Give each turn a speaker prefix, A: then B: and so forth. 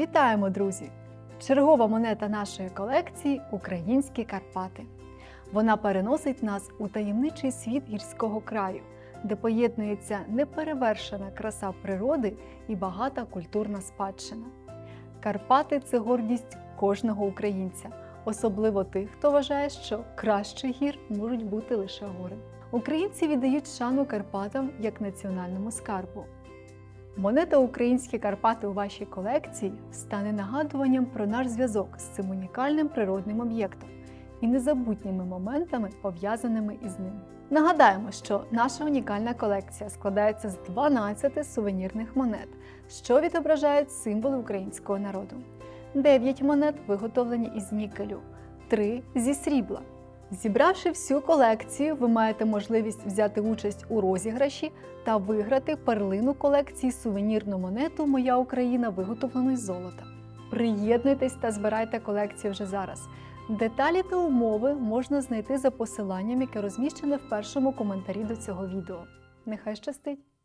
A: Вітаємо, друзі! Чергова монета нашої колекції Українські Карпати. Вона переносить нас у таємничий світ гірського краю, де поєднується неперевершена краса природи і багата культурна спадщина. Карпати це гордість кожного українця, особливо тих, хто вважає, що краще гір можуть бути лише гори. Українці віддають шану Карпатам як національному скарбу. Монета Українські Карпати у вашій колекції стане нагадуванням про наш зв'язок з цим унікальним природним об'єктом і незабутніми моментами, пов'язаними із ним. Нагадаємо, що наша унікальна колекція складається з 12 сувенірних монет, що відображають символи українського народу. 9 монет виготовлені із нікелю, 3 зі срібла. Зібравши всю колекцію, ви маєте можливість взяти участь у розіграші та виграти перлину колекції сувенірну монету Моя Україна, виготовлену із золота. Приєднуйтесь та збирайте колекцію вже зараз. Деталі та умови можна знайти за посиланням, яке розміщене в першому коментарі до цього відео. Нехай щастить!